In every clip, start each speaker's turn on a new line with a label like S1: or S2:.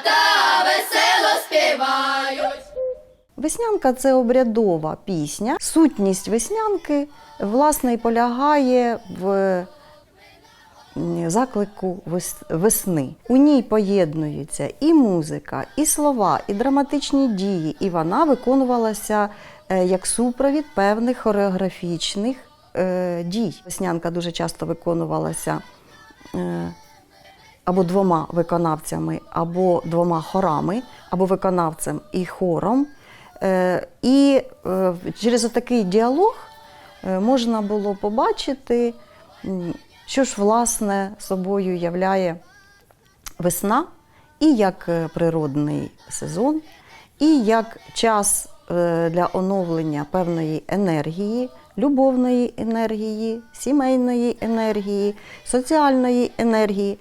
S1: дівчата весело співають.
S2: Веснянка це обрядова пісня. Сутність веснянки власне і полягає в заклику весни. У ній поєднуються і музика, і слова, і драматичні дії, і вона виконувалася е, як супровід певних хореографічних е, дій. Веснянка дуже часто виконувалася. Або двома виконавцями, або двома хорами, або виконавцем і хором. Е, І е, через такий діалог е, можна було побачити, що ж власне собою являє весна і як природний сезон, і як час для оновлення певної енергії, любовної енергії, сімейної енергії, соціальної енергії.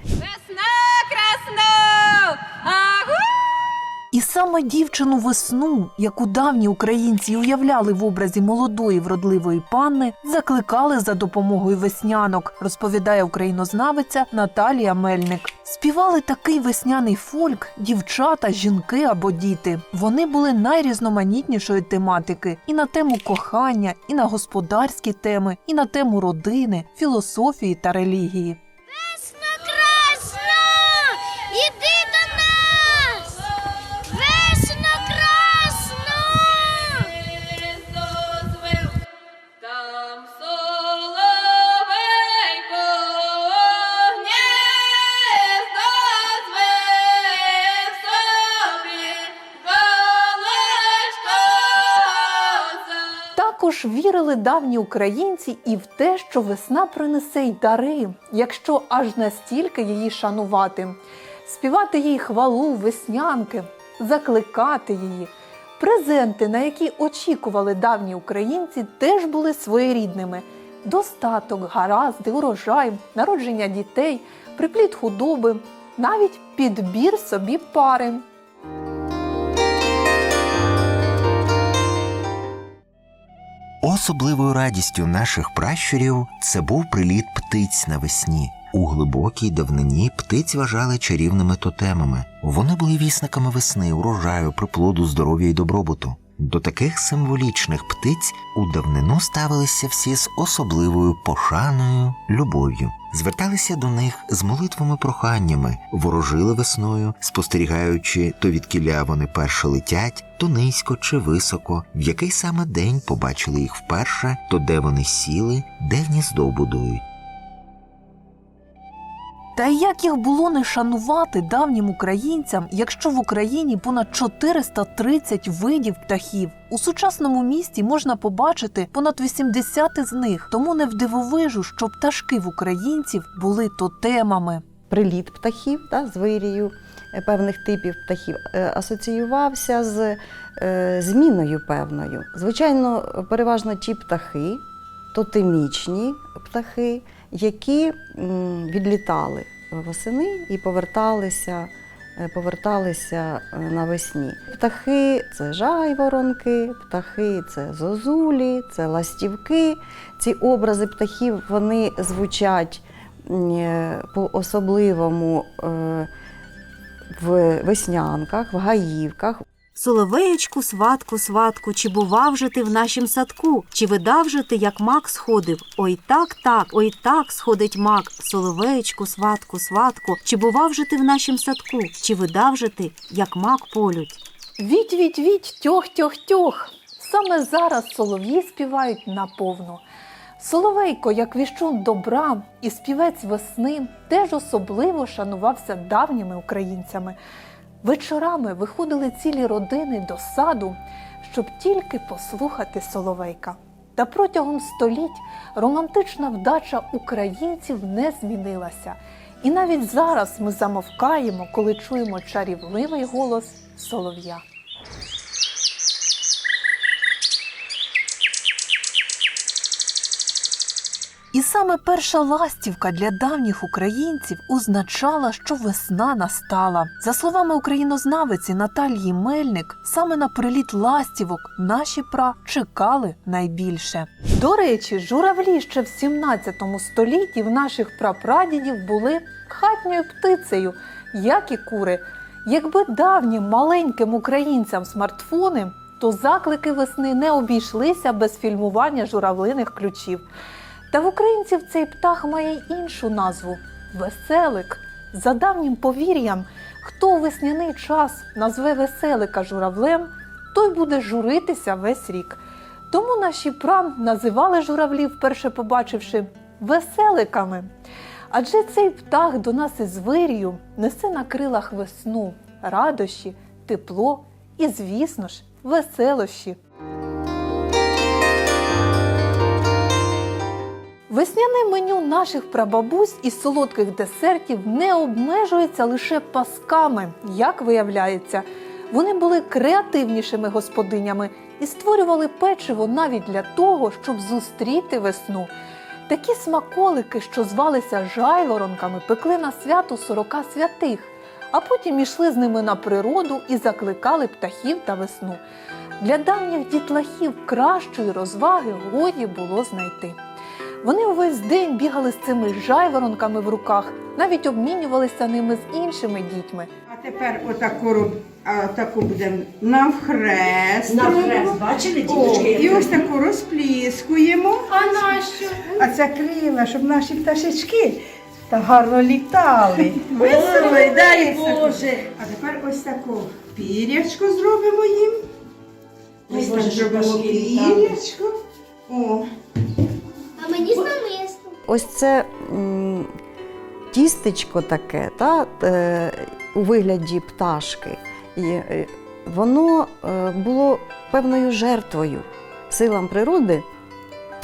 S3: І саме дівчину весну, яку давні українці уявляли в образі молодої вродливої панни, закликали за допомогою веснянок, розповідає українознавиця Наталія Мельник. Співали такий весняний фольк, дівчата, жінки або діти. Вони були найрізноманітнішої тематики і на тему кохання, і на господарські теми, і на тему родини, філософії та релігії. Також вірили давні українці і в те, що весна принесе й дари, якщо аж настільки її шанувати, співати їй хвалу, веснянки, закликати її. Презенти, на які очікували давні українці, теж були своєрідними: достаток, гаразди, урожай, народження дітей, припліт худоби, навіть підбір собі пари.
S4: Особливою радістю наших пращурів це був приліт птиць навесні. У глибокій давнині птиць вважали чарівними тотемами. Вони були вісниками весни, урожаю, приплоду, здоров'я і добробуту. До таких символічних птиць у давнину ставилися всі з особливою пошаною, любов'ю. Зверталися до них з молитвами проханнями, ворожили весною, спостерігаючи то відкіля вони перше летять, то низько чи високо, в який саме день побачили їх вперше, то де вони сіли, де гніздо будують.
S3: Та як їх було не шанувати давнім українцям, якщо в Україні понад 430 видів птахів? У сучасному місті можна побачити понад 80 з них, тому не вдивовижу, що пташки в українців були тотемами.
S2: приліт птахів та, з вирію е, певних типів птахів е, асоціювався з е, зміною певною. Звичайно, переважно ті птахи, тотемічні птахи, які відлітали восени і поверталися. е, Поверталися е, навесні. Птахи це жайворонки, птахи це зозулі, це ластівки. Ці образи птахів вони звучать е, по-особливому в веснянках, в гаївках.
S5: Соловеєчку, сватку, сватку, чи бував же ти в нашім садку? Чи видав же ти, як мак сходив? Ой так, так, ой так сходить мак. Соловеєчку, сватку, сватку, чи бував же ти в нашім садку? Чи видав же ти, як мак полють?
S3: Віть, віть, віть, тьох, тьох, тьох. Саме зараз солов'ї співають наповну. Соловейко, як віщун добра і співець весни, теж особливо шанувався давніми українцями. Вечорами виходили цілі родини до саду, щоб тільки послухати соловейка. Та протягом століть романтична вдача українців не змінилася. І навіть зараз ми замовкаємо, коли чуємо чарівливий голос солов'я. І саме перша ластівка для давніх українців означала, що весна настала. За словами українознавиці Наталії Мельник, саме на приліт ластівок наші пра чекали найбільше. До речі, журавлі ще в 17 столітті в наших прапрадідів були хатньою птицею, як і кури. Якби давнім маленьким українцям смартфони, то заклики весни не обійшлися без фільмування журавлиних ключів. Та в українців цей птах має й іншу назву веселик. За давнім повір'ям, хто весняний час назве веселика журавлем, той буде журитися весь рік. Тому наші пран називали журавлів, вперше побачивши веселиками. Адже цей птах до нас із вирію несе на крилах весну, радощі, тепло і, звісно ж, веселощі. Весняне меню наших прабабусь із солодких десертів не обмежується лише пасками, як виявляється. Вони були креативнішими господинями і створювали печиво навіть для того, щоб зустріти весну. Такі смаколики, що звалися жайворонками, пекли на свято сорока святих, а потім ішли з ними на природу і закликали птахів та весну. Для давніх дітлахів кращої розваги годі було знайти. Вони увесь день бігали з цими жайворонками в руках, навіть обмінювалися ними з іншими дітьми.
S6: А тепер отаку, роб- а, таку будемо навхрест.
S7: Навхрест, бачили,
S6: О,
S7: діточки?
S6: і ось таку розпліскуємо.
S7: А нащо?
S6: А це крила, щоб наші пташечки та гарно літали. Весело,
S7: Ой,
S6: дай
S7: Боже.
S6: А тепер ось таку пірячку зробимо їм. Ось так
S7: Боже, щоб
S6: зробимо
S7: пташки літали.
S6: пірячку. О,
S8: А мені з намистом.
S2: Ось це тістечко таке, та, е, у вигляді пташки. І, е, воно е, було певною жертвою силам природи.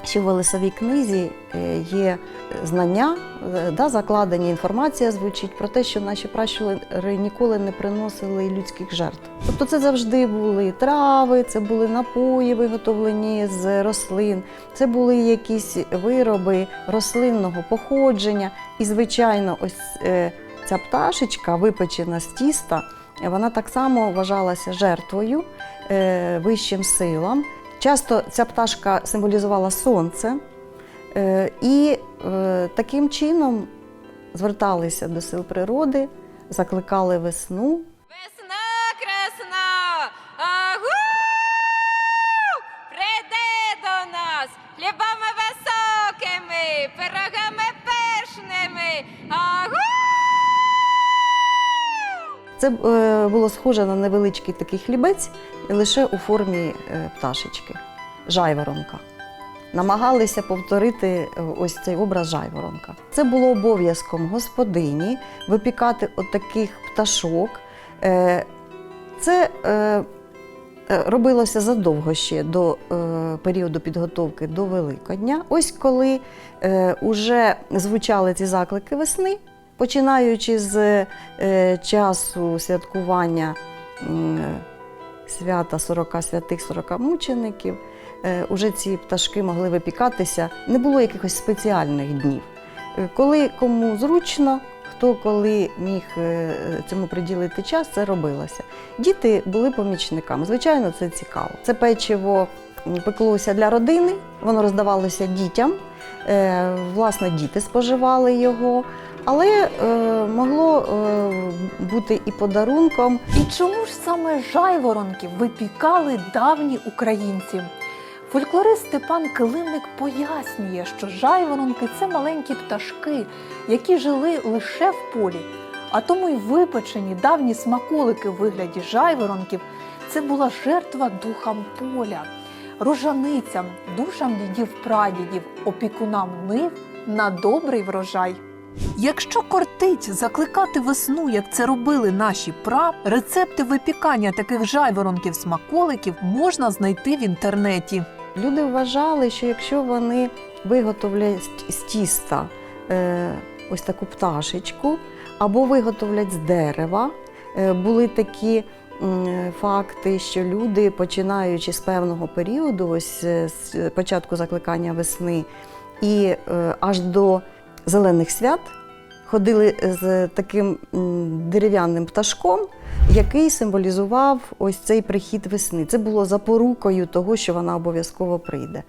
S2: Ще в Лисовій книзі е, є знання, е, да, закладені інформація звучить про те, що наші пращури ніколи не приносили людських жертв. Тобто це завжди були трави, це були напої, виготовлені з рослин, це були якісь вироби рослинного походження. І, звичайно, ось е, ця пташечка, випечена з тіста, вона так само вважалася жертвою вищим силам. Часто ця пташка символізувала сонце, е, і е, таким чином зверталися до сил природи, закликали весну, Це е, було схоже на невеличкий такий хлібець, лише у формі е, пташечки, жайворонка. Намагалися повторити е, ось цей образ жайворонка. Це було обов'язком господині випікати отаких пташок. Це робилося задовго ще до періоду підготовки до Великодня. Ось коли е, уже звучали ці заклики весни, починаючи з е, часу святкування свята 40 святих, 40 мучеників, е, уже ці пташки могли випікатися. Не було якихось спеціальних днів. Е, Коли кому зручно, хто коли міг цьому приділити час, це робилося. Діти були помічниками. Звичайно, це цікаво. Це печиво пеклося для родини, воно роздавалося дітям. Власне, діти споживали його, але е, могло е, бути і подарунком.
S3: І чому ж саме жайворонків випікали давні українці? Фольклорист Степан Килимник пояснює, що жайворонки це маленькі пташки, які жили лише в полі. А тому й випечені давні смаколики в вигляді жайворонків це була жертва духам поля, рожаницям, душам дідів прадідів, опікунам нив на добрий врожай. Якщо кортить закликати весну, як це робили наші пра, рецепти випікання таких жайворонків смаколиків можна знайти в інтернеті.
S2: Люди вважали, що якщо вони виготовлять з тіста е, ось таку пташечку, або виготовлять з дерева, е, були такі факти, що люди, починаючи з певного періоду, ось е, з початку закликання весни, І е, аж до зелених свят ходили з таким дерев'яним пташком, який символізував ось цей прихід весни. Це було запорукою того, що вона обов'язково прийде.